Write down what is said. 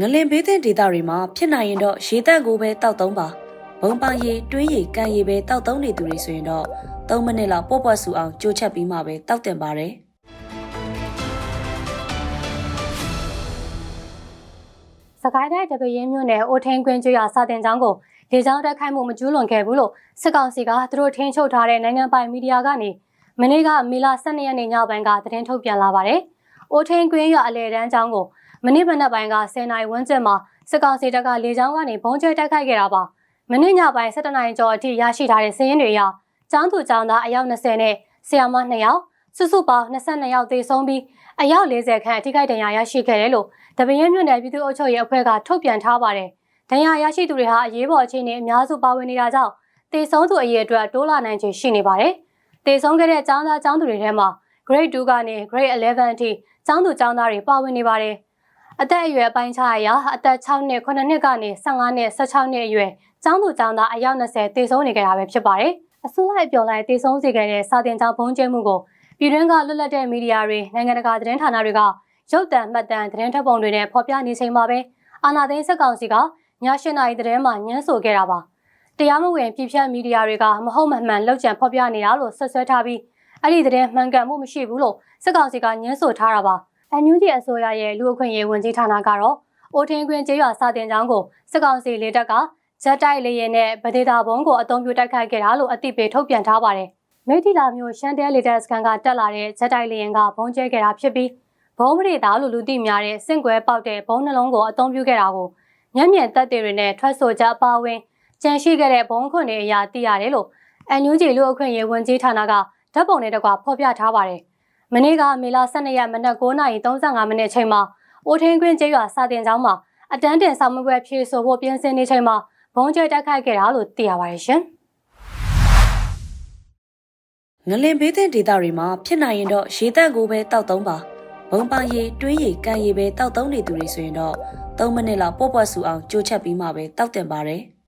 ငလင်ဘေးသင့်ဒေသတွေမှာဖြစ်နိုင်ရင်တော့ရေတက်ကိုပဲတောက်သုံးပါဘုံပန်းရေတွင်းရေကန်ရေပဲတောက်သုံးနေသူတွေဆိုရင်တော့3မိနစ်လောက်ပေါ့ပေါ့ဆူအောင်ကြိုးချက်ပြီးမှပဲတောက်တင်ပါတယ်စကိုင်းတိုင်းတပရင်းမြို့နယ်အိုထင်းကွင်းကျွရစာတင်ကျောင်းကိုလေကြောင်းတက်ခိုက်မှုမကျူးလွန်ခဲ့ဘူးလို့စစ်ကောင်စီကသူတို့ထင်းချုပ်ထားတဲ့နိုင်ငံပိုင်မီဒီယာကနေမနေ့ကမေလ12ရက်နေ့ညပိုင်းကသတင်းထုတ်ပြန်လာပါတယ်။အိုထင်းကွင်းရအလဲတန်းကျောင်းကို မနေ့မနက်ပိုင်းက10နာရီဝန်းကျင်မှာစစ်ကောင်စီတပ်ကလေကြောင်းကနေဘုံကျဲတိုက်ခိုက်ခဲ့တာပါမနေ့ညပိုင်း17နာရီကျော်အထိရရှိထားတဲ့စည်ရင်းတွေအရကျောင်းသူကျောင်းသားအယောက်20နဲ့ဆရာမ2ယောက်စုစုပေါင်း22ယောက်သေဆုံးပြီးအယောက်40ခန့်အထိခိုက်ဒဏ်ရာရရှိခဲ့တယ်လို့တပင်းရမြို့နယ်ပြည်သူ့အုပ်ချုပ်ရေးအဖွဲ့ကထုတ်ပြန်ထားပါတယ်ဒဏ်ရာရရှိသူတွေဟာအရေးပေါ်အခြေအနေအများစုပါဝင်နေတာကြောင့်သေဆုံးသူအရေအတွက်တိုးလာနိုင်ခြေရှိနေပါတယ်သေဆုံးခဲ့တဲ့ကျောင်းသားကျောင်းသူတွေထဲမှာ grade 2ကနေ grade 11အထိကျောင်းသူကျောင်းသားတွေပါဝင်နေပါတယ် အသက်အရွယ်အပိုင်းခြားအရအသက်6နှစ်9နှစ်ကနေ15နှစ်16နှစ်အရွယ်ចောင်းသူចောင်းသားအယောက်20တေဆုံးနေကြတာပဲဖြစ်ပါတယ်။အစိုးရအပြော်လိုက်တေဆုံးစေခဲ့တဲ့စာတင်ကျောင်းဘုံကျဲမှုကိုပြည်တွင်းကလွတ်လပ်တဲ့မီဒီယာတွေနိုင်ငံတကာသတင်းဌာနတွေကရုပ်တံမှတ်တမ်းသတင်းထပ်ပုံတွေနဲ့ဖော်ပြနေချိန်မှာပဲအာနာသိန်းစက်ကောင်စီကည၈နာရီသတင်းမှာညှင်းဆိုခဲ့တာပါတရားမဝင်ပြဖြတ်မီဒီယာတွေကမဟုတ်မမှန်လောက်ကျန်ဖော်ပြနေတာလို့ဆက်ဆွဲထားပြီးအဲ့ဒီသတင်းမှန်ကန်မှုမရှိဘူးလို့စက်ကောင်စီကညှင်းဆိုထားတာပါ အန်ယူဂျီအစိုးရရဲ့လူအခွင့်ရေးဝန်ကြီးဌာနကတော့အိုထင်းခွင်ကျေးရွာစာတင်ကျောင်းကိုစက်ကောင်စီလေတပ်ကဂျက်တိုက်လေယာဉ်နဲ့ဗဒေတာဘုံကိုအုံပြုတိုက်ခိုက်ခဲ့တာလို့အသိပေးထုတ်ပြန်ထားပါတယ်မိထီလာမျိုးရှမ်းတဲလေတပ်စကန်ကတက်လာတဲ့ဂျက်တိုက်လေယာဉ်ကဘုံကျဲခဲ့တာဖြစ်ပြီးဘုံပရိသာလို့လူသိများတဲ့စင့်ကွဲပေါက်တဲ့ဘုံနှလုံးကိုအသုံးပြုခဲ့တာကိုမျက်မြင်သက်သေတွေနဲ့ထွက်ဆိုကြအပါအဝင်ကြန့်ရှိခဲ့တဲ့ဘုံခွန်တွေအရာသိရတယ်လို့အန်ယူဂျီလူအခွင့်ရေးဝန်ကြီးဌာနကဓာတ်ပုံနဲ့တကွဖော်ပြထားပါတယ်။ မနေ့ကမေလ12ရက်မနက်9:35မိနစ်ချိန်မှာအိုထင်းကွင်းကျေးရွာစာတင်ကျောင်းမှာအတန်းတင်ဆောင်မှုပွဲဖြည့်ဆိုဖို့ပြင်ဆင်နေချိန်မှာဘုံကျဲတက်ခိုက်ခဲ့တာလို့သိရပါတယ်ရှင်။ငလင်ဘေးသင့်ဒေသတွေမှာဖြစ်နိုင်ရင်တော့ရေတက်ကိုပဲတောက်သုံးပါဘုံပန်းရေတွင်းရေကန်ရေပဲတောက်သုံးနေသူတွေဆိုရင်တော့3မိနစ်လောက်ပေါ့ပေါ့ဆူအောင်ကြိုးချက်ပြီးမှပဲတောက်တင်ပါတယ်